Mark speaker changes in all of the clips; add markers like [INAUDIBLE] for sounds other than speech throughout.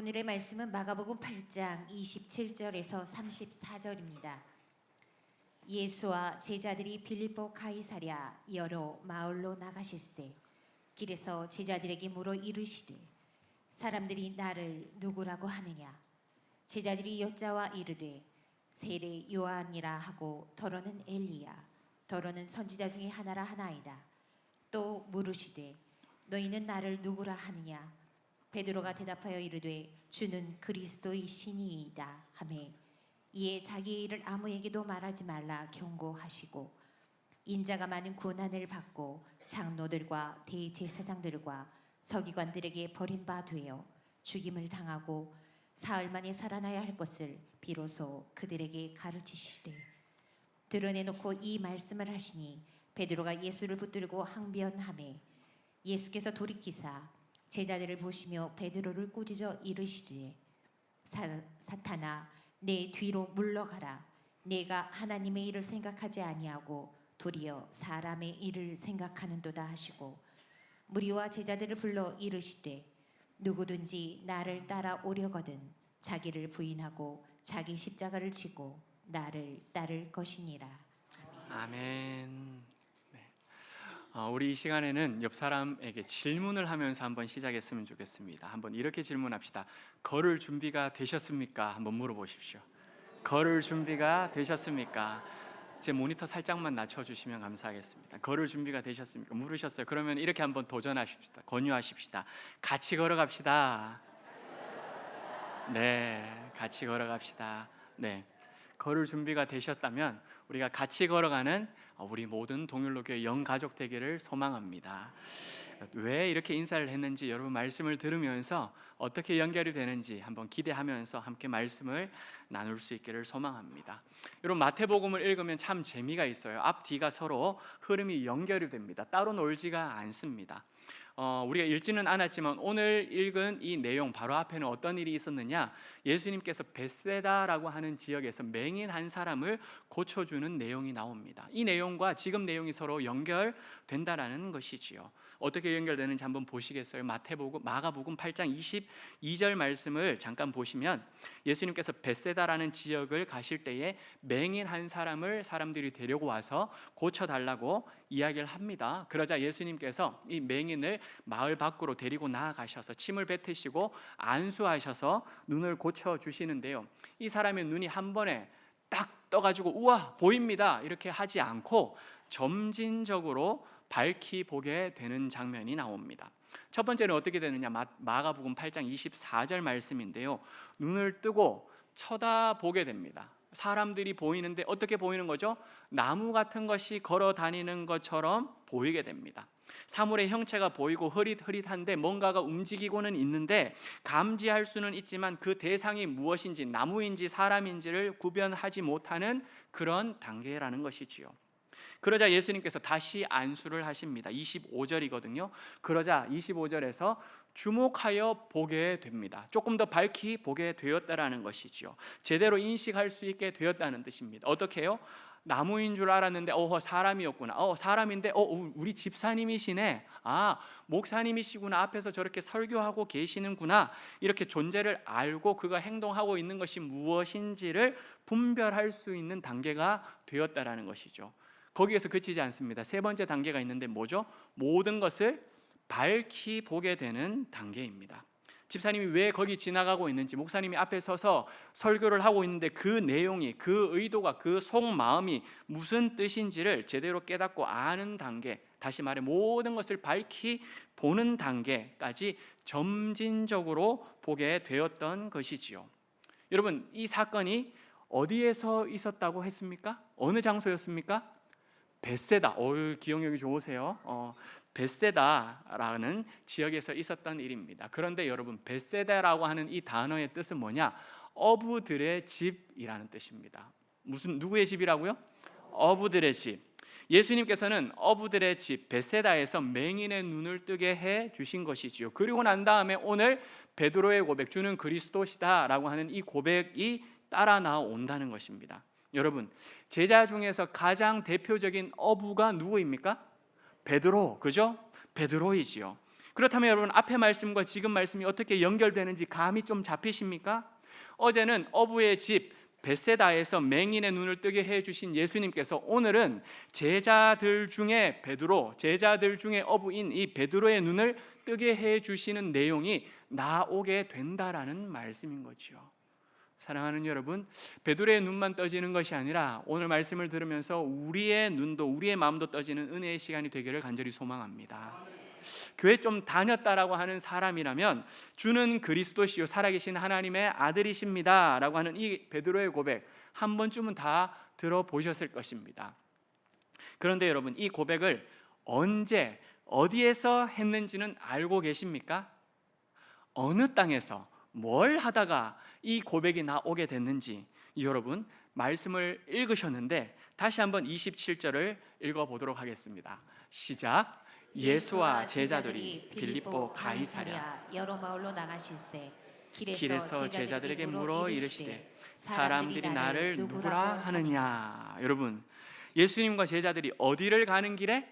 Speaker 1: 오늘의 말씀은 마가복음 8장 27절에서 34절입니다. 예수와 제자들이 빌립보 가이사랴 여러 마을로 나가실세. 길에서 제자들에게 물어 이르시되 사람들이 나를 누구라고 하느냐? 제자들이 여자와 이르되 세례 요한이라 하고 더러는 엘리야 더러는 선지자 중에 하나라 하나이다. 또 물으시되 너희는 나를 누구라 하느냐 베드로가 대답하여 이르되 주는 그리스도의 신이이다 하매 이에 자기의 일을 아무에게도 말하지 말라 경고하시고 인자가 많은 고난을 받고 장로들과 대제사장들과 서기관들에게 버림바 되어 죽임을 당하고 사흘 만에 살아나야 할 것을 비로소 그들에게 가르치시되 드러내놓고 이 말씀을 하시니 베드로가 예수를 붙들고 항변하매 예수께서 돌이키사 제자들을 보시며 베드로를 꾸짖어 이르시되 사, 사탄아 내 뒤로 물러가라 내가 하나님의 일을 생각하지 아니하고 도리어 사람의 일을 생각하는도다 하시고 무리와 제자들을 불러 이르시되 누구든지 나를 따라 오려거든 자기를 부인하고 자기 십자가를 지고 나를 따를 것이니라
Speaker 2: 아멘. 네. 어, 우리 이 시간에는 옆 사람에게 질문을 하면서 한번 시작했으면 좋겠습니다. 한번 이렇게 질문합시다. 걸을 준비가 되셨습니까? 한번 물어보십시오. 걸을 준비가 되셨습니까? 제 모니터 살짝만 낮춰주시면 감사하겠습니다. 걸을 준비가 되셨습니까? 물으셨어요. 그러면 이렇게 한번 도전하십시다. 권유하십시다. 같이 걸어갑시다. 네, 같이 걸어갑시다. 네, 걸을 준비가 되셨다면 우리가 같이 걸어가는 어, 우리 모든 동일로교의 영가족 되기를 소망합니다. 왜 이렇게 인사를 했는지 여러분 말씀을 들으면서 어떻게 연결이 되는지 한번 기대하면서 함께 말씀을 나눌 수 있기를 소망합니다. 여러분 마태복음을 읽으면 참 재미가 있어요. 앞 뒤가 서로 흐름이 연결이 됩니다. 따로 놀지가 않습니다. 어, 우리가 읽지는 않았지만 오늘 읽은 이 내용 바로 앞에는 어떤 일이 있었느냐? 예수님께서 베세다라고 하는 지역에서 맹인 한 사람을 고쳐주는 내용이 나옵니다. 이 내용과 지금 내용이 서로 연결된다라는 것이지요. 어떻게 연결되는지 한번 보시겠어요? 마태복음, 마가복음 8장 22절 말씀을 잠깐 보시면 예수님께서 베세다라는 지역을 가실 때에 맹인 한 사람을 사람들이 데리고 와서 고쳐 달라고 이야기를 합니다. 그러자 예수님께서 이 맹인을 마을 밖으로 데리고 나아가셔서 침을 뱉으시고 안수하셔서 눈을 고쳐 주시는데요. 이 사람의 눈이 한 번에 딱 떠가지고 우와 보입니다 이렇게 하지 않고 점진적으로 밝히 보게 되는 장면이 나옵니다. 첫 번째는 어떻게 되느냐 마- 마가복음 8장 24절 말씀인데요. 눈을 뜨고 쳐다보게 됩니다. 사람들이 보이는데 어떻게 보이는 거죠? 나무 같은 것이 걸어 다니는 것처럼 보이게 됩니다. 사물의 형체가 보이고 흐릿흐릿한데 뭔가가 움직이고는 있는데 감지할 수는 있지만 그 대상이 무엇인지 나무인지 사람인지를 구별하지 못하는 그런 단계라는 것이지요. 그러자 예수님께서 다시 안수를 하십니다. 25절이거든요. 그러자 25절에서 주목하여 보게 됩니다. 조금 더 밝히 보게 되었다라는 것이지요. 제대로 인식할 수 있게 되었다는 뜻입니다. 어떻게 해요? 나무인 줄 알았는데 어 사람이었구나. 어 사람인데 어 우리 집사님이시네. 아 목사님이시구나. 앞에서 저렇게 설교하고 계시는구나. 이렇게 존재를 알고 그가 행동하고 있는 것이 무엇인지를 분별할 수 있는 단계가 되었다라는 것이죠. 거기에서 그치지 않습니다. 세 번째 단계가 있는데 뭐죠? 모든 것을 밝히 보게 되는 단계입니다. 집사님이 왜 거기 지나가고 있는지 목사님이 앞에 서서 설교를 하고 있는데 그 내용이 그 의도가 그 속마음이 무슨 뜻인지를 제대로 깨닫고 아는 단계 다시 말해 모든 것을 밝히 보는 단계까지 점진적으로 보게 되었던 것이지요. 여러분 이 사건이 어디에서 있었다고 했습니까? 어느 장소였습니까? 베세다. 어유 기억력이 좋으세요. 어, 베세다라는 지역에서 있었던 일입니다. 그런데 여러분 베세다라고 하는 이 단어의 뜻은 뭐냐? 어부들의 집이라는 뜻입니다. 무슨 누구의 집이라고요? 어부들의 집. 예수님께서는 어부들의 집 베세다에서 맹인의 눈을 뜨게 해 주신 것이지요. 그리고 난 다음에 오늘 베드로의 고백 주는 그리스도시다라고 하는 이 고백이 따라 나온다는 것입니다. 여러분 제자 중에서 가장 대표적인 어부가 누구입니까? 베드로 그죠? 베드로이지요. 그렇다면 여러분 앞에 말씀과 지금 말씀이 어떻게 연결되는지 감이 좀 잡히십니까? 어제는 어부의 집 베세다에서 맹인의 눈을 뜨게 해 주신 예수님께서 오늘은 제자들 중에 베드로, 제자들 중에 어부인 이 베드로의 눈을 뜨게 해 주시는 내용이 나오게 된다라는 말씀인 거지요. 사랑하는 여러분, 베드로의 눈만 떠지는 것이 아니라 오늘 말씀을 들으면서 우리의 눈도 우리의 마음도 떠지는 은혜의 시간이 되기를 간절히 소망합니다. 교회 좀 다녔다라고 하는 사람이라면 주는 그리스도시요 살아계신 하나님의 아들이십니다라고 하는 이 베드로의 고백 한 번쯤은 다 들어보셨을 것입니다. 그런데 여러분 이 고백을 언제 어디에서 했는지는 알고 계십니까? 어느 땅에서 뭘 하다가 이 고백이 나오게 됐는지 여러분 말씀을 읽으셨는데 다시 한번 27절을 읽어 보도록 하겠습니다. 시작. 예수와 제자들이 빌립보 가이사랴.
Speaker 1: 여러 마을로 나가실세.
Speaker 2: 길에서 제자들에게 물어 이르시되 사람들이 나를 누구라 하느냐? 여러분 예수님과 제자들이 어디를 가는 길에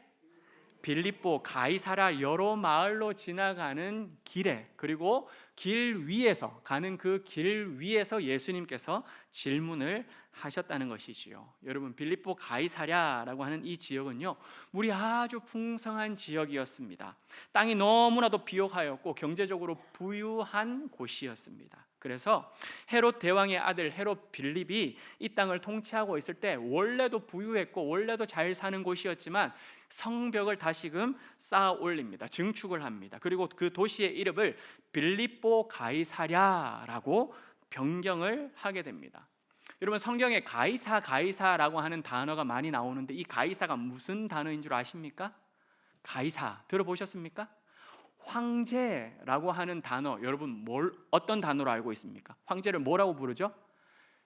Speaker 2: 빌립보 가이사라 여러 마을로 지나가는 길에 그리고 길 위에서 가는 그 길 위에서 예수님께서 질문을 하셨다는 것이지요. 여러분 빌립보 가이사랴라고 하는 이 지역은요 물이 아주 풍성한 지역이었습니다. 땅이 너무나도 비옥하였고 경제적으로 부유한 곳이었습니다. 그래서 헤롯 대왕의 아들 헤롯 빌립이 이 땅을 통치하고 있을 때 원래도 부유했고 원래도 잘 사는 곳이었지만 성벽을 다시금 쌓아 올립니다. 증축을 합니다. 그리고 그 도시의 이름을 빌립보 가이사랴라고 변경을 하게 됩니다. 여러분 성경에 가이사 가이사라고 하는 단어가 많이 나오는데 이 가이사가 무슨 단어인 줄 아십니까? 가이사 들어보셨습니까? 황제라고 하는 단어 여러분 뭘 어떤 단어로 알고 있습니까? 황제를 뭐라고 부르죠?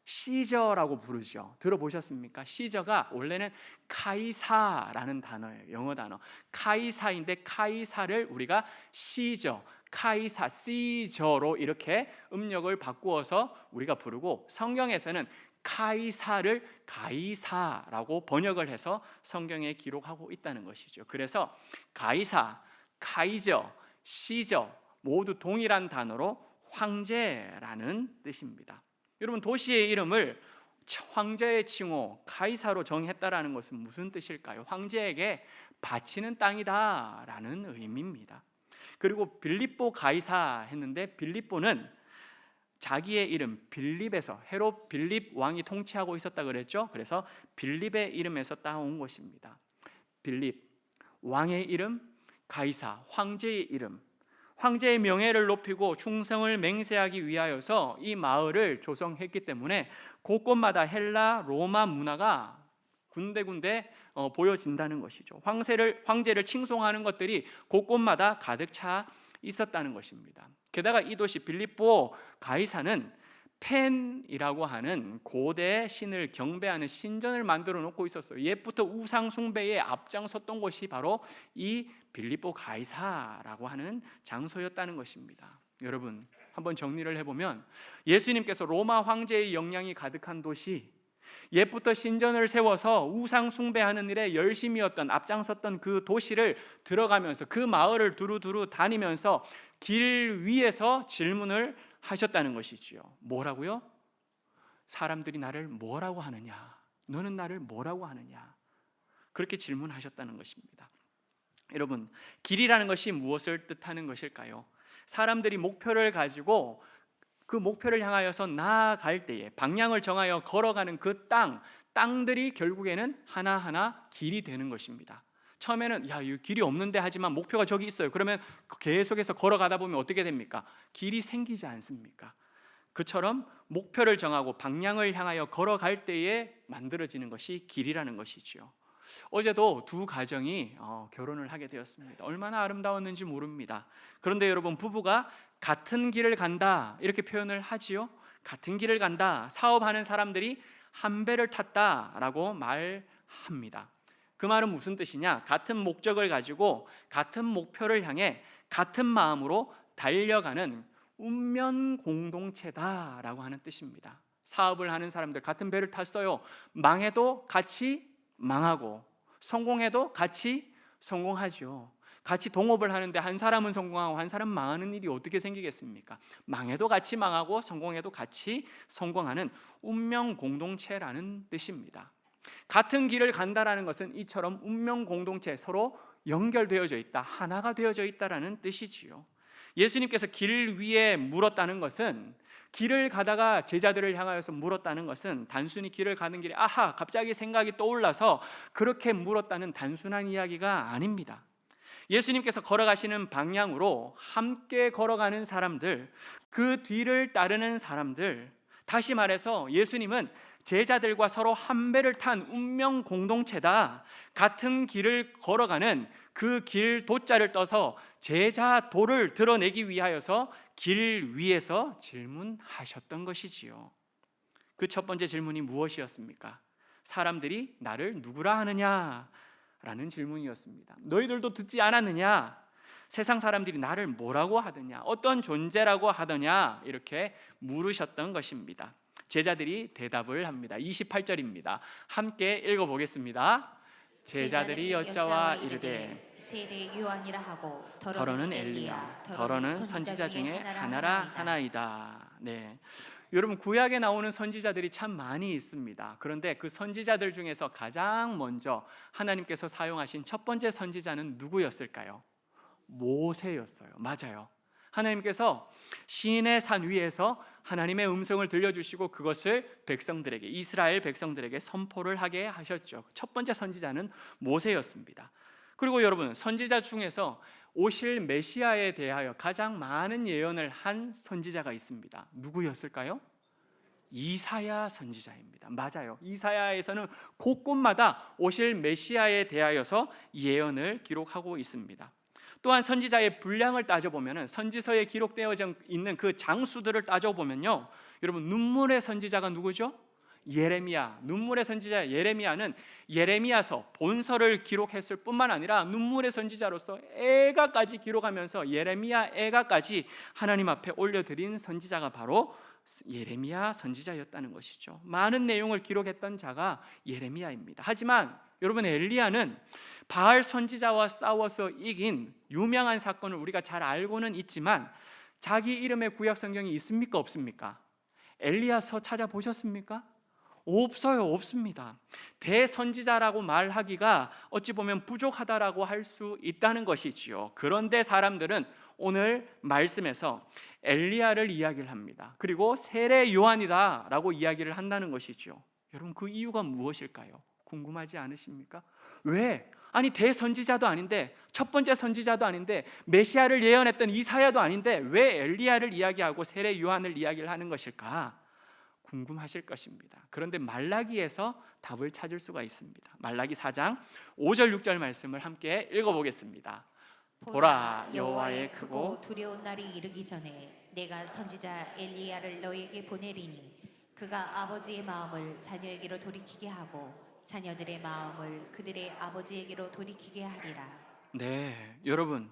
Speaker 2: 시저라고 부르죠. 들어보셨습니까? 시저가 원래는 카이사라는 단어예요. 영어 단어. 카이사인데 카이사를 우리가 시저, 카이사, 시저로 이렇게 음력을 바꾸어서 우리가 부르고 성경에서는 카이사를 가이사라고 번역을 해서 성경에 기록하고 있다는 것이죠. 그래서 가이사, 카이저, 시저 모두 동일한 단어로 황제라는 뜻입니다. 여러분 도시의 이름을 황제의 칭호 카이사로 정했다라는 것은 무슨 뜻일까요? 황제에게 바치는 땅이다라는 의미입니다. 그리고 빌립보 가이사 했는데 빌립보는 자기의 이름 빌립에서 헤롯 빌립 왕이 통치하고 있었다 그랬죠. 그래서 빌립의 이름에서 따온 것입니다. 빌립 왕의 이름 가이사 황제의 이름 황제의 명예를 높이고 충성을 맹세하기 위하여서 이 마을을 조성했기 때문에 곳곳마다 헬라 로마 문화가 군데군데 어, 보여진다는 것이죠. 황제를 황제를 칭송하는 것들이 곳곳마다 가득 차 있었다는 것입니다. 게다가 이 도시 빌립보 가이사는 펜이라고 하는 고대 신을 경배하는 신전을 만들어 놓고 있었어요. 옛부터 우상 숭배에 앞장섰던 곳이 바로 이 빌립보 가이사라고 하는 장소였다는 것입니다. 여러분, 한번 정리를 해 보면 예수님께서 로마 황제의 영향이 가득한 도시 옛부터 신전을 세워서 우상 숭배하는 일에 열심이었던 앞장섰던 그 도시를 들어가면서 그 마을을 두루두루 다니면서 길 위에서 질문을 하셨다는 것이지요. 뭐라고요? 사람들이 나를 뭐라고 하느냐? 너는 나를 뭐라고 하느냐? 그렇게 질문하셨다는 것입니다. 여러분, 길이라는 것이 무엇을 뜻하는 것일까요? 사람들이 목표를 가지고 그 목표를 향하여서 나아갈 때에 방향을 정하여 걸어가는 그 땅, 땅들이 결국에는 하나하나 길이 되는 것입니다. 처음에는 야, 이 길이 없는데 하지만 목표가 저기 있어요. 그러면 계속해서 걸어가다 보면 어떻게 됩니까? 길이 생기지 않습니까? 그처럼 목표를 정하고 방향을 향하여 걸어갈 때에 만들어지는 것이 길이라는 것이지요. 어제도 두 가정이 어, 결혼을 하게 되었습니다. 얼마나 아름다웠는지 모릅니다. 그런데 여러분 부부가 같은 길을 간다 이렇게 표현을 하지요. 같은 길을 간다. 사업하는 사람들이 한 배를 탔다라고 말합니다. 그 말은 무슨 뜻이냐? 같은 목적을 가지고 같은 목표를 향해 같은 마음으로 달려가는 운면 공동체다라고 하는 뜻입니다. 사업을 하는 사람들 같은 배를 탔어요. 망해도 같이 망하고 성공해도 같이 성공하죠. 같이 동업을 하는데 한 사람은 성공하고 한 사람 망하는 일이 어떻게 생기겠습니까? 망해도 같이 망하고 성공해도 같이 성공하는 운명 공동체라는 뜻입니다. 같은 길을 간다라는 것은 이처럼 운명 공동체 서로 연결되어져 있다, 하나가 되어져 있다라는 뜻이지요. 예수님께서 길 위에 물었다는 것은 길을 가다가 제자들을 향하여서 물었다는 것은 단순히 길을 가는 길에 아하 갑자기 생각이 떠올라서 그렇게 물었다는 단순한 이야기가 아닙니다. 예수님께서 걸어가시는 방향으로 함께 걸어가는 사람들, 그 뒤를 따르는 사람들, 다시 말해서 예수님은 제자들과 서로 한 배를 탄 운명 공동체다. 같은 길을 걸어가는 그 길 도자를 떠서 제자 도를 드러내기 위하여서 길 위에서 질문하셨던 것이지요. 그 첫 번째 질문이 무엇이었습니까? 사람들이 나를 누구라 하느냐? 라는 질문이었습니다. 너희들도 듣지 않았느냐? 세상 사람들이 나를 뭐라고 하느냐? 어떤 존재라고 하더냐? 이렇게 물으셨던 것입니다. 제자들이 대답을 합니다. 28절입니다. 함께 읽어 보겠습니다. 제자들이 여자와 이르되
Speaker 1: 세례 요한이라 하고
Speaker 2: 더러는 엘리야 더러는 선지자 중에 하나라 하나이다. 네. 여러분 구약에 나오는 선지자들이 참 많이 있습니다. 그런데 그 선지자들 중에서 가장 먼저 하나님께서 사용하신 첫 번째 선지자는 누구였을까요? 모세였어요. 맞아요. 하나님께서 신의 산 위에서 하나님의 음성을 들려주시고 그것을 백성들에게 이스라엘 백성들에게 선포를 하게 하셨죠. 첫 번째 선지자는 모세였습니다. 그리고 여러분 선지자 중에서 오실 메시아에 대하여 가장 많은 예언을 한 선지자가 있습니다. 누구였을까요? 이사야 선지자입니다. 맞아요. 이사야에서는 곳곳마다 오실 메시아에 대하여서 예언을 기록하고 있습니다. 또한 선지자의 분량을 따져보면 선지서에 기록되어 있는 그 장수들을 따져보면요. 여러분 눈물의 선지자가 누구죠? 예레미야. 눈물의 선지자 예레미야는 예레미야서 본서를 기록했을 뿐만 아니라 눈물의 선지자로서 애가까지 기록하면서 예레미야 애가까지 하나님 앞에 올려드린 선지자가 바로 예레미야 선지자였다는 것이죠. 많은 내용을 기록했던 자가 예레미야입니다. 하지만 여러분 엘리야는 바알 선지자와 싸워서 이긴 유명한 사건을 우리가 잘 알고는 있지만 자기 이름의 구약 성경이 있습니까 없습니까? 엘리야서 찾아보셨습니까? 없어요, 없습니다. 대선지자라고 말하기가 어찌 보면 부족하다라고 할 수 있다는 것이지요. 그런데 사람들은 오늘 말씀에서 엘리야를 이야기를 합니다. 그리고 세례 요한이다라고 이야기를 한다는 것이죠. 여러분 그 이유가 무엇일까요? 궁금하지 않으십니까? 왜? 아니 대선지자도 아닌데 첫 번째 선지자도 아닌데 메시아를 예언했던 이사야도 아닌데 왜 엘리야를 이야기하고 세례 요한을 이야기를 하는 것일까? 궁금하실 것입니다. 그런데 말라기에서 답을 찾을 수가 있습니다. 말라기 4장 5절 6절 말씀을 함께 읽어 보겠습니다. 보라 여호와의 크고
Speaker 1: 두려운 날이 이르기 전에 내가 선지자 엘리야를 너에게 보내리니 그가 아버지의 마음을 자녀에게로 돌이키게 하고 자녀들의 마음을 그들의 아버지에게로 돌이키게 하리라.
Speaker 2: 네, 여러분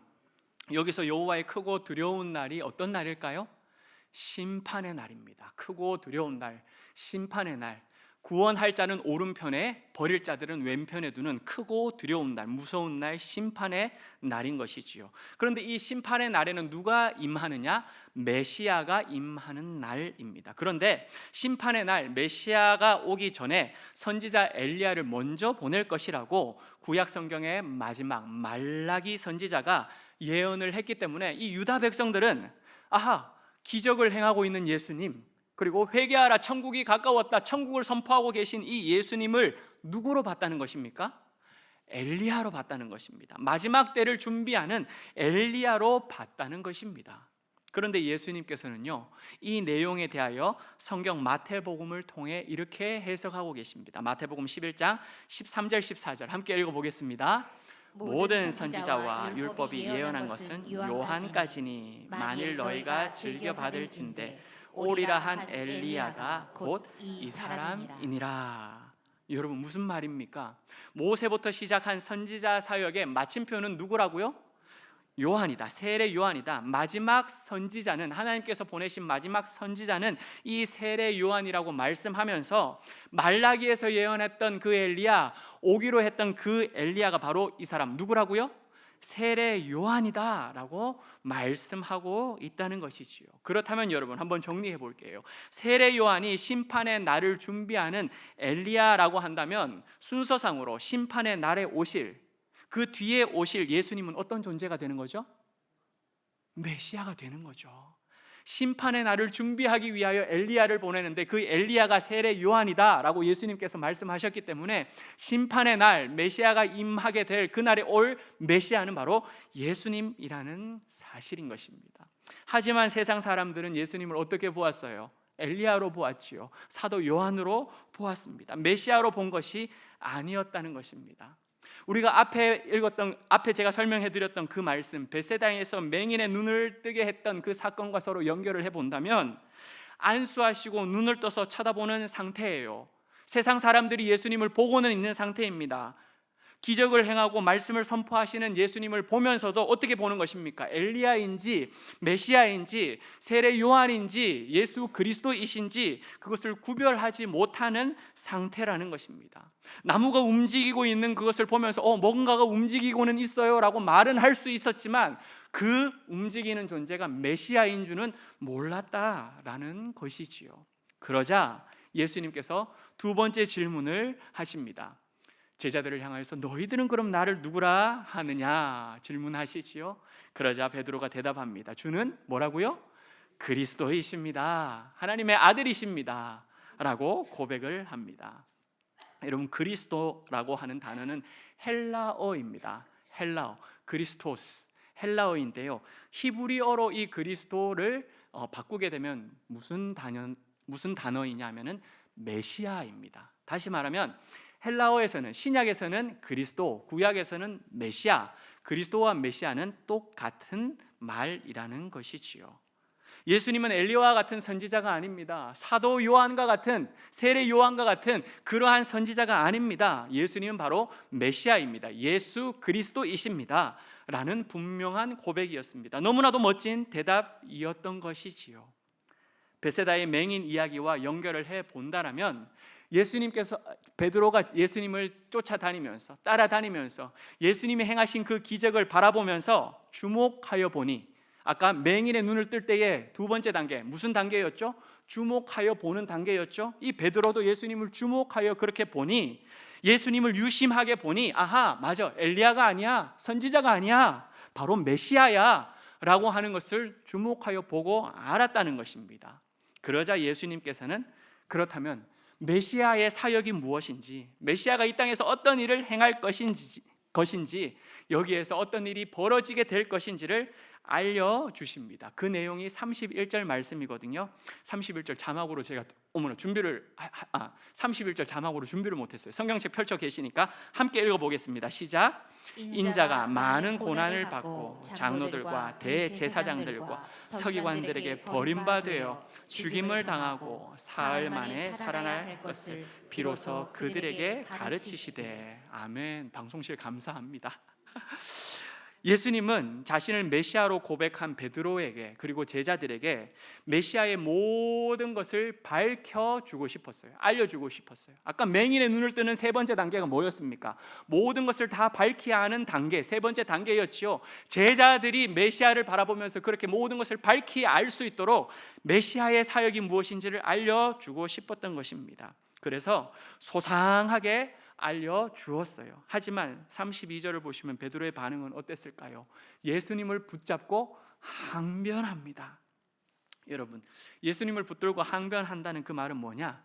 Speaker 2: 여기서 여호와의 크고 두려운 날이 어떤 날일까요? 심판의 날입니다. 크고 두려운 날, 심판의 날. 구원할 자는 오른편에 버릴 자들은 왼편에 두는 크고 두려운 날, 무서운 날, 심판의 날인 것이지요. 그런데 이 심판의 날에는 누가 임하느냐? 메시아가 임하는 날입니다. 그런데 심판의 날 메시아가 오기 전에 선지자 엘리야를 먼저 보낼 것이라고 구약 성경의 마지막 말라기 선지자가 예언을 했기 때문에 이 유다 백성들은 아하 기적을 행하고 있는 예수님 그리고 회개하라 천국이 가까웠다 천국을 선포하고 계신 이 예수님을 누구로 봤다는 것입니까? 엘리야로 봤다는 것입니다. 마지막 때를 준비하는 엘리야로 봤다는 것입니다. 그런데 예수님께서는요, 이 내용에 대하여 성경 마태복음을 통해 이렇게 해석하고 계십니다. 마태복음 11장 13절 14절 함께 읽어 보겠습니다. 모든 선지자와 율법이 예언한 것은 요한까지니 만일 너희가 즐겨 받을진대 오리라 한 엘리야가 곧 이 사람이니라. 여러분 무슨 말입니까? 모세부터 시작한 선지자 사역의 마침표는 누구라고요? 요한이다. 세례 요한이다. 마지막 선지자는 하나님께서 보내신 마지막 선지자는 이 세례 요한이라고 말씀하면서 말라기에서 예언했던 그 엘리야 오기로 했던 그 엘리야가 바로 이 사람 누구라고요? 세례 요한이다라고 말씀하고 있다는 것이지요. 그렇다면 여러분 한번 정리해 볼게요. 세례 요한이 심판의 날을 준비하는 엘리야라고 한다면 순서상으로 심판의 날에 오실 그 뒤에 오실 예수님은 어떤 존재가 되는 거죠? 메시아가 되는 거죠. 심판의 날을 준비하기 위하여 엘리야를 보내는데 그 엘리야가 세례 요한이다라고 예수님께서 말씀하셨기 때문에 심판의 날 메시아가 임하게 될 그날에 올 메시아는 바로 예수님이라는 사실인 것입니다. 하지만 세상 사람들은 예수님을 어떻게 보았어요? 엘리야로 보았지요. 사도 요한으로 보았습니다. 메시아로 본 것이 아니었다는 것입니다. 우리가 앞에 읽었던 앞에 제가 설명해 드렸던 그 말씀 베세다에서 맹인의 눈을 뜨게 했던 그 사건과 서로 연결을 해 본다면 안수하시고 눈을 떠서 쳐다보는 상태예요. 세상 사람들이 예수님을 보고는 있는 상태입니다. 기적을 행하고 말씀을 선포하시는 예수님을 보면서도 어떻게 보는 것입니까? 엘리야인지 메시아인지 세례 요한인지 예수 그리스도이신지 그것을 구별하지 못하는 상태라는 것입니다. 나무가 움직이고 있는 그것을 보면서 어 뭔가가 움직이고는 있어요라고 말은 할 수 있었지만 그 움직이는 존재가 메시아인 줄은 몰랐다라는 것이지요. 그러자 예수님께서 두 번째 질문을 하십니다. 제자들을 향하여서 너희들은 그럼 나를 누구라 하느냐 질문하시지요. 그러자 베드로가 대답합니다. 주는 뭐라고요? 그리스도이십니다. 하나님의 아들이십니다. 라고 고백을 합니다. 여러분 그리스도라고 하는 단어는 헬라어입니다. 헬라어 그리스토스 헬라어인데요. 히브리어로 이 그리스도를 어, 바꾸게 되면 무슨 단어 무슨 단어이냐면은 메시아입니다. 다시 말하면 헬라어에서는 신약에서는 그리스도, 구약에서는 메시아, 그리스도와 메시아는 똑같은 말이라는 것이지요. 예수님은 엘리와 같은 선지자가 아닙니다. 사도 요한과 같은 세례 요한과 같은 그러한 선지자가 아닙니다. 예수님은 바로 메시아입니다. 예수 그리스도이십니다. 라는 분명한 고백이었습니다. 너무나도 멋진 대답이었던 것이지요. 베세다의 맹인 이야기와 연결을 해 본다라면 예수님께서 베드로가 예수님을 쫓아다니면서 따라다니면서 예수님이 행하신 그 기적을 바라보면서 주목하여 보니 아까 맹인의 눈을 뜰 때의 두 번째 단계 무슨 단계였죠? 주목하여 보는 단계였죠. 이 베드로도 예수님을 주목하여 그렇게 보니 예수님을 유심하게 보니 아하 맞아 엘리야가 아니야 선지자가 아니야 바로 메시아야라고 하는 것을 주목하여 보고 알았다는 것입니다. 그러자 예수님께서는 그렇다면 메시아의 사역이 무엇인지, 메시아가 이 땅에서 어떤 일을 행할 것인지, 것인지 여기에서 어떤 일이 벌어지게 될 것인지를 알려 주십니다. 그 내용이 31절 말씀이거든요. 31절 자막으로 제가 어머나 준비를 아, 31절 자막으로 준비를 못 했어요. 성경책 펼쳐 계시니까 함께 읽어 보겠습니다. 시작. 인자가 많은 고난을 받고 장로들과 대제사장들과 서기관들에게 버림받아 죽임을 당하고 사흘 만에 살아날 것을 비로소 그들에게 가르치시되 아멘. 방송실 감사합니다. 예수님은 자신을 메시아로 고백한 베드로에게 그리고 제자들에게 메시아의 모든 것을 밝혀 주고 싶었어요. 알려 주고 싶었어요. 아까 맹인의 눈을 뜨는 세 번째 단계가 뭐였습니까? 모든 것을 다 밝히 하는 단계, 세 번째 단계였지요. 제자들이 메시아를 바라보면서 그렇게 모든 것을 밝히 알 수 있도록 메시아의 사역이 무엇인지를 알려 주고 싶었던 것입니다. 그래서 소상하게 알려 주었어요. 하지만 32절을 보시면 베드로의 반응은 어땠을까요? 예수님을 붙잡고 항변합니다. 여러분, 예수님을 붙들고 항변한다는 그 말은 뭐냐?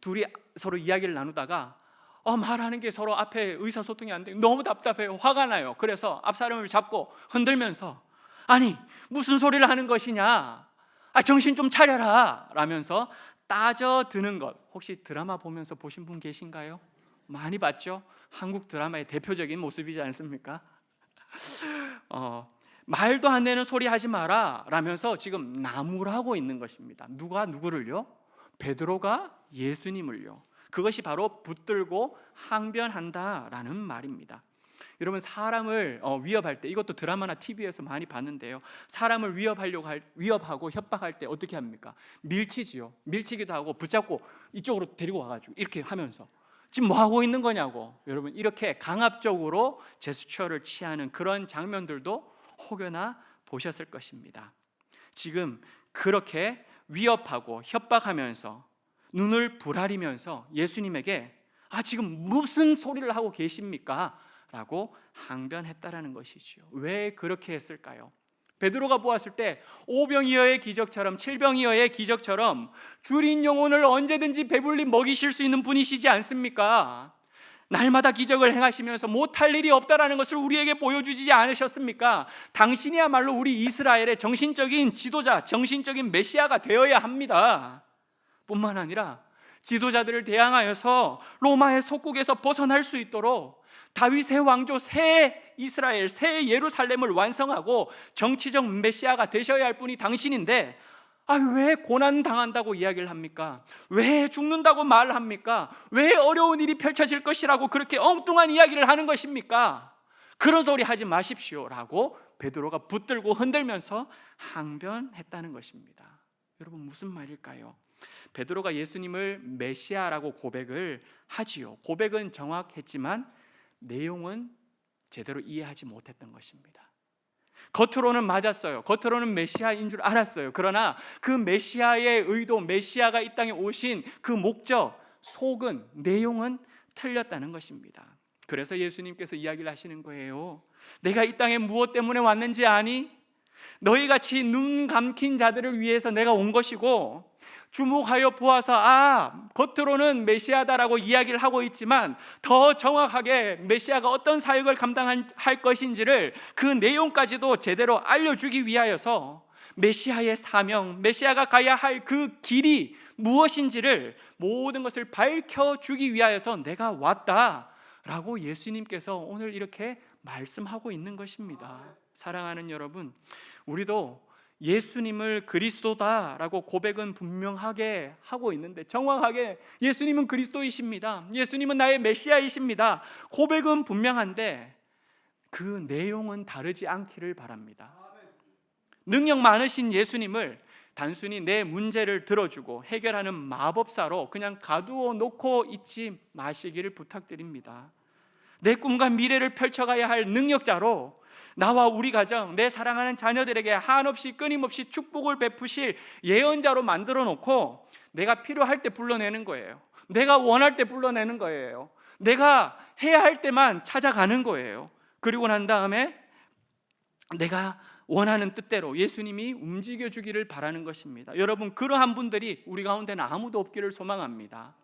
Speaker 2: 둘이 서로 이야기를 나누다가 어, 말하는 게 서로 앞에 의사소통이 안 돼. 너무 답답해요. 화가 나요. 그래서 앞 사람을 잡고 흔들면서 아니, 무슨 소리를 하는 것이냐? 아, 정신 좀 차려라. 라면서 따져드는 것. 혹시 드라마 보면서 보신 분 계신가요? 많이 봤죠? 한국 드라마의 대표적인 모습이지 않습니까? [LAUGHS] 어, 말도 안 되는 소리 하지 마라 라면서 지금 나무라고 있는 것입니다. 누가 누구를요? 베드로가 예수님을요. 그것이 바로 붙들고 항변한다라는 말입니다. 여러분 사람을 어, 위협할 때 이것도 드라마나 TV에서 많이 봤는데요. 사람을 위협하려고 할, 위협하고 협박할 때 어떻게 합니까? 밀치지요. 밀치기도 하고 붙잡고 이쪽으로 데리고 와가지고 이렇게 하면서 지금 뭐 하고 있는 거냐고. 여러분 이렇게 강압적으로 제스처를 취하는 그런 장면들도 혹여나 보셨을 것입니다. 지금 그렇게 위협하고 협박하면서 눈을 부라리면서 예수님에게 아 지금 무슨 소리를 하고 계십니까? 라고 항변했다라는 것이지요. 왜 그렇게 했을까요? 베드로가 보았을 때 오병이어의 기적처럼 칠병이어의 기적처럼 줄인 영혼을 언제든지 배불리 먹이실 수 있는 분이시지 않습니까? 날마다 기적을 행하시면서 못할 일이 없다라는 것을 우리에게 보여주지 않으셨습니까? 당신이야말로 우리 이스라엘의 정신적인 지도자, 정신적인 메시아가 되어야 합니다. 뿐만 아니라 지도자들을 대항하여서 로마의 속국에서 벗어날 수 있도록 다윗의 왕조 새 이스라엘, 새 예루살렘을 완성하고 정치적 메시아가 되셔야 할 분이 당신인데 아, 왜 고난 당한다고 이야기를 합니까? 왜 죽는다고 말을 합니까? 왜 어려운 일이 펼쳐질 것이라고 그렇게 엉뚱한 이야기를 하는 것입니까? 그런 소리 하지 마십시오라고 베드로가 붙들고 흔들면서 항변했다는 것입니다. 여러분 무슨 말일까요? 베드로가 예수님을 메시아라고 고백을 하지요. 고백은 정확했지만 내용은 제대로 이해하지 못했던 것입니다. 겉으로는 맞았어요. 겉으로는 메시아인 줄 알았어요. 그러나 그 메시아의 의도, 메시아가 이 땅에 오신 그 목적, 속은, 내용은 틀렸다는 것입니다. 그래서 예수님께서 이야기를 하시는 거예요. 내가 이 땅에 무엇 때문에 왔는지 아니? 너희 같이 눈 감긴 자들을 위해서 내가 온 것이고 주목하여 보아서 아 겉으로는 메시아다라고 이야기를 하고 있지만 더 정확하게 메시아가 어떤 사역을 감당할 것인지를 그 내용까지도 제대로 알려주기 위하여서 메시아의 사명, 메시아가 가야 할 그 길이 무엇인지를 모든 것을 밝혀주기 위하여서 내가 왔다라고 예수님께서 오늘 이렇게 말씀하고 있는 것입니다. 사랑하는 여러분, 우리도 예수님을 그리스도다라고 고백은 분명하게 하고 있는데 정확하게 예수님은 그리스도이십니다. 예수님은 나의 메시아이십니다. 고백은 분명한데 그 내용은 다르지 않기를 바랍니다. 능력 많으신 예수님을 단순히 내 문제를 들어주고 해결하는 마법사로 그냥 가두어 놓고 있지 마시기를 부탁드립니다. 내 꿈과 미래를 펼쳐가야 할 능력자로 나와 우리 가정, 내 사랑하는 자녀들에게 한없이 끊임없이 축복을 베푸실 예언자로 만들어 놓고 내가 필요할 때 불러내는 거예요. 내가 원할 때 불러내는 거예요. 내가 해야 할 때만 찾아가는 거예요. 그리고 난 다음에 내가 원하는 뜻대로 예수님이 움직여 주기를 바라는 것입니다. 여러분 그러한 분들이 우리 가운데는 아무도 없기를 소망합니다.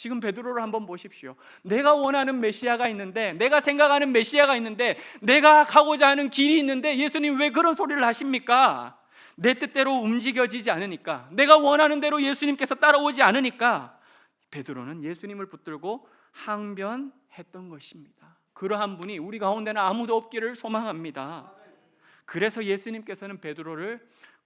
Speaker 2: 지금 베드로를 한번 보십시오. 내가 원하는 메시아가 있는데, 내가 생각하는 메시아가 있는데, 내가 가고자 하는 길이 있는데, 예수님 왜 그런 소리를 하십니까? 내 뜻대로 움직여지지 않으니까, 내가 원하는 대로 예수님께서 따라오지 않으니까, 베드로는 예수님을 붙들고 항변했던 것입니다. 그러한 분이 우리 가운데는 아무도 없기를 소망합니다. 그래서 예수님께서는 베드로를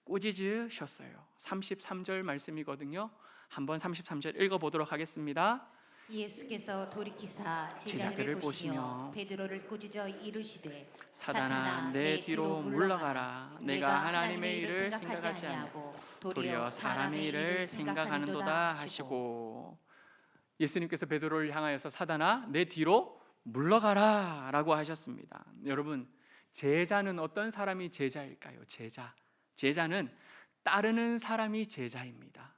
Speaker 2: 꾸짖으셨어요. 33절 말씀이거든요. 한번 33절 읽어 보도록 하겠습니다.
Speaker 1: 예수께서 돌이키사
Speaker 2: 제자들을
Speaker 1: 보시며 베드로를 꾸짖어 이르시되
Speaker 2: 사단아 내 뒤로 물러가라 내가 하나님의 일을 생각하지 아니하고 도리어 사람의 일을 생각하는도다 하시고 예수님께서 베드로를 향하여서 사단아 내 뒤로 물러가라라고 하셨습니다. 여러분 제자는 어떤 사람이 제자일까요? 제자 제자는 따르는 사람이 제자입니다.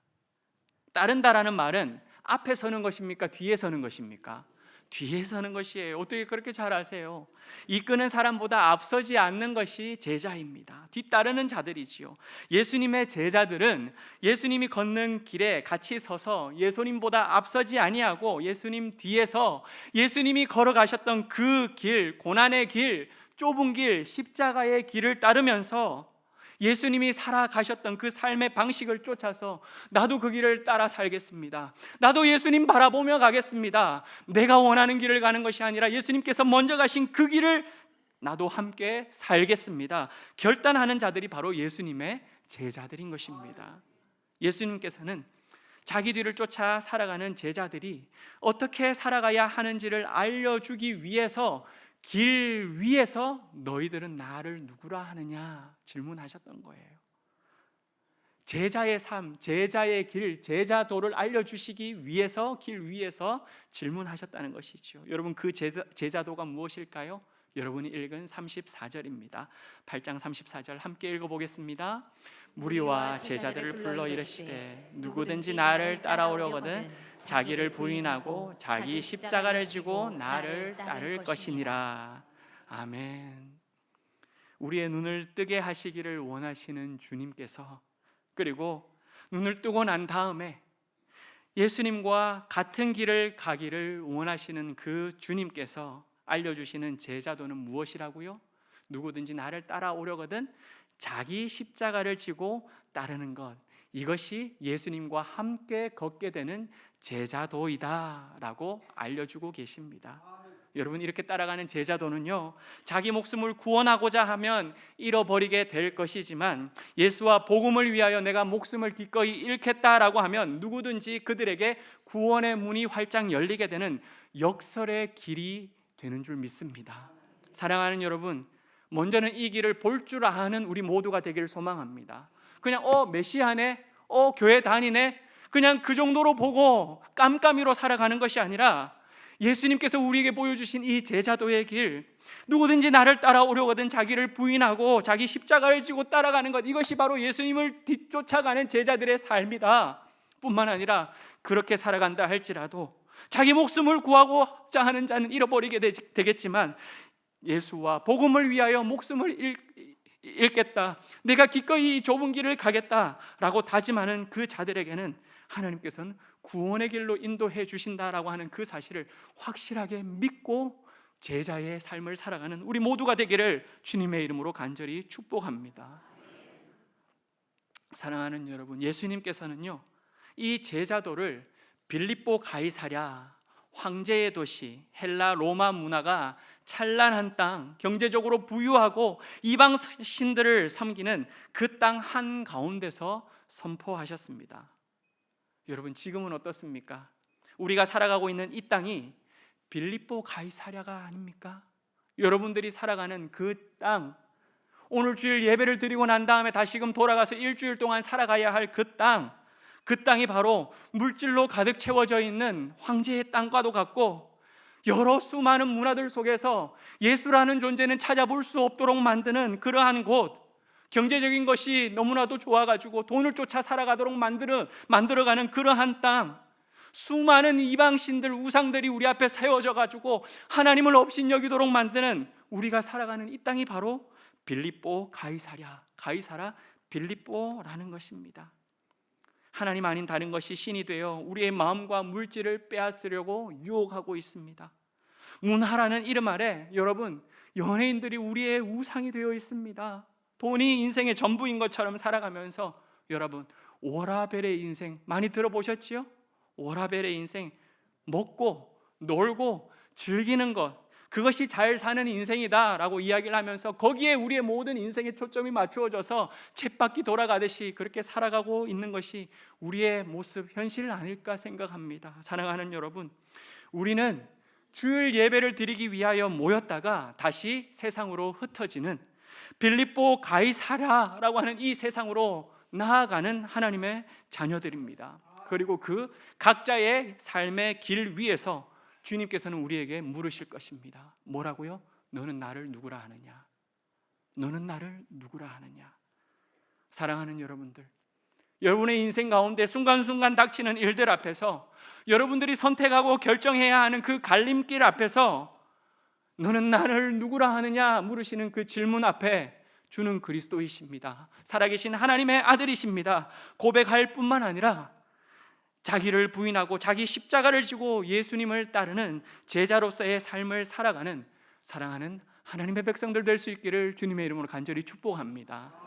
Speaker 2: 따른다라는 말은 앞에 서는 것입니까? 뒤에 서는 것입니까? 뒤에 서는 것이에요. 어떻게 그렇게 잘 아세요? 이끄는 사람보다 앞서지 않는 것이 제자입니다. 뒤따르는 자들이지요. 예수님의 제자들은 예수님이 걷는 길에 같이 서서 예수님보다 앞서지 아니하고 예수님 뒤에서 예수님이 걸어가셨던 그 길, 고난의 길, 좁은 길, 십자가의 길을 따르면서 예수님이 살아가셨던 그 삶의 방식을 쫓아서 나도 그 길을 따라 살겠습니다. 나도 예수님 바라보며 가겠습니다. 내가 원하는 길을 가는 것이 아니라 예수님께서 먼저 가신 그 길을 나도 함께 살겠습니다. 결단하는 자들이 바로 예수님의 제자들인 것입니다. 예수님께서는 자기 뒤를 쫓아 살아가는 제자들이 어떻게 살아가야 하는지를 알려주기 위해서 길 위에서 너희들은 나를 누구라 하느냐 질문하셨던 거예요. 제자의 삶, 제자의 길, 제자도를 알려주시기 위해서 길 위에서 질문하셨다는 것이죠. 여러분 그 제자, 제자도가 무엇일까요? 여러분이 읽은 34절입니다. 8장 34절 함께 읽어보겠습니다. 무리와 제자들을 불러 이르시되 누구든지 나를 따라오려거든 자기를 부인하고 자기 십자가를 지고 나를 따를 것이니라. 아멘. 우리의 눈을 뜨게 하시기를 원하시는 주님께서 그리고 눈을 뜨고 난 다음에 예수님과 같은 길을 가기를 원하시는 그 주님께서 알려주시는 제자도는 무엇이라고요? 누구든지 나를 따라오려거든 자기 십자가를 지고 따르는 것 이것이 예수님과 함께 걷게 되는 제자도이다라고 알려주고 계십니다. 여러분 이렇게 따라가는 제자도는요 자기 목숨을 구원하고자 하면 잃어버리게 될 것이지만 예수와 복음을 위하여 내가 목숨을 기꺼이 잃겠다라고 하면 누구든지 그들에게 구원의 문이 활짝 열리게 되는 역설의 길이 되는 줄 믿습니다. 사랑하는 여러분 먼저는 이 길을 볼 줄 아는 우리 모두가 되기를 소망합니다. 그냥 어 메시아네, 어 교회 다니네, 그냥 그 정도로 보고 깜깜이로 살아가는 것이 아니라 예수님께서 우리에게 보여주신 이 제자도의 길, 누구든지 나를 따라오려거든 자기를 부인하고 자기 십자가를 지고 따라가는 것 이것이 바로 예수님을 뒤쫓아가는 제자들의 삶이다. 뿐만 아니라 그렇게 살아간다 할지라도 자기 목숨을 구하고자 하는 자는 잃어버리게 되겠지만 예수와 복음을 위하여 목숨을 잃, 잃겠다. 내가 기꺼이 이 좁은 길을 가겠다라고 다짐하는 그 자들에게는 하나님께서는 구원의 길로 인도해 주신다라고 하는 그 사실을 확실하게 믿고 제자의 삶을 살아가는 우리 모두가 되기를 주님의 이름으로 간절히 축복합니다. 사랑하는 여러분, 예수님께서는요. 이 제자도를 빌립보 가이사랴 황제의 도시 헬라 로마 문화가 찬란한 땅, 경제적으로 부유하고 이방 신들을 섬기는 그 땅 한 가운데서 선포하셨습니다. 여러분 지금은 어떻습니까? 우리가 살아가고 있는 이 땅이 빌립보 가이사랴가 아닙니까? 여러분들이 살아가는 그 땅, 오늘 주일 예배를 드리고 난 다음에 다시금 돌아가서 일주일 동안 살아가야 할 그 땅, 그 땅이 바로 물질로 가득 채워져 있는 황제의 땅과도 같고 여러 수많은 문화들 속에서 예수라는 존재는 찾아볼 수 없도록 만드는 그러한 곳, 경제적인 것이 너무나도 좋아가지고 돈을 쫓아 살아가도록 만들어 만들어가는 그러한 땅, 수많은 이방신들 우상들이 우리 앞에 세워져 가지고 하나님을 업신여기도록 만드는 우리가 살아가는 이 땅이 바로 빌립보 가이사랴 가이사라 빌립보라는 것입니다. 하나님 아닌 다른 것이 신이 되어 우리의 마음과 물질을 빼앗으려고 유혹하고 있습니다. 문화라는 이름 아래 여러분 연예인들이 우리의 우상이 되어 있습니다. 돈이 인생의 전부인 것처럼 살아가면서 여러분 오라벨의 인생 많이 들어보셨지요? 오라벨의 인생 먹고 놀고 즐기는 것 그것이 잘 사는 인생이다라고 이야기를 하면서 거기에 우리의 모든 인생의 초점이 맞추어져서 쳇바퀴 돌아가듯이 그렇게 살아가고 있는 것이 우리의 모습 현실 아닐까 생각합니다. 사랑하는 여러분, 우리는 주일 예배를 드리기 위하여 모였다가 다시 세상으로 흩어지는 빌립보 가이사라라고 하는 이 세상으로 나아가는 하나님의 자녀들입니다. 그리고 그 각자의 삶의 길 위에서 주님께서는 우리에게 물으실 것입니다. 뭐라고요? 너는 나를 누구라 하느냐? 너는 나를 누구라 하느냐? 사랑하는 여러분들, 여러분의 인생 가운데 순간순간 닥치는 일들 앞에서 여러분들이 선택하고 결정해야 하는 그 갈림길 앞에서 너는 나를 누구라 하느냐 물으시는 그 질문 앞에 주는 그리스도이십니다. 살아계신 하나님의 아들이십니다. 고백할 뿐만 아니라 자기를 부인하고 자기 십자가를 지고 예수님을 따르는 제자로서의 삶을 살아가는 사랑하는 하나님의 백성들 될 수 있기를 주님의 이름으로 간절히 축복합니다.